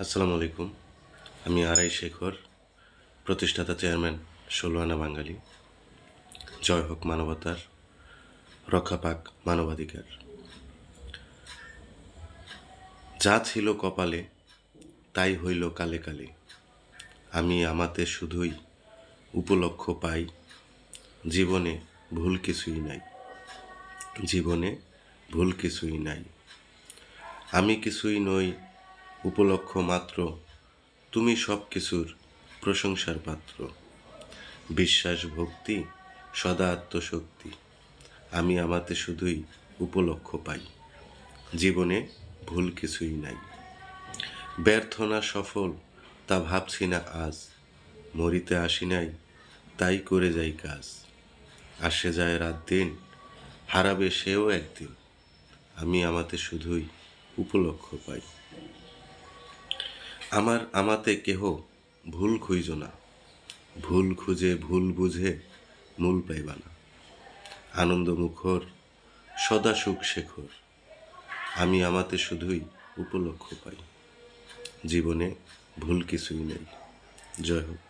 আসসালামু আলাইকুম। আমি আড়াই শেখর, প্রতিষ্ঠাতা চেয়ারম্যান ষোলো আনা বাঙালি। জয় হোক মানবতার, রক্ষা পাক মানবাধিকার। যা ছিল কপালে, তাই হইল কালে কালে। আমি আমাতে শুধুই উপলক্ষ পাই, জীবনে ভুল কিছুই নাই। জীবনে ভুল কিছুই নাই। আমি কিছুই নই উপলক্ষ মাত্র। তুমি সব কিছুর প্রশংসার পাত্র। বিশ্বাস, ভক্তি, সদা আত্মশক্তি। আমি আমাতে শুধুই উপলক্ষ পাই। জীবনে ভুল কিছুই নাই। ব্যর্থ না সফল, তা ভাবছি না আজ। মরিতে আসি নাই, তাই করে যাই কাজ। আসে যায় রাত দিন, হারাবে সেও একদিন। আমি আমাতে শুধুই উপলক্ষ পাই। আমার আমাতে কেহ ভুল খুঁজ না। ভুল খুঁজে ভুল বুঝে মূল পাইবা না। আনন্দ মুখর সদা সুখ শেখর আমি আমাতে শুধুই উপলক্ষ পাই। জীবনে ভুল কিছুই নেই। জয় হোক।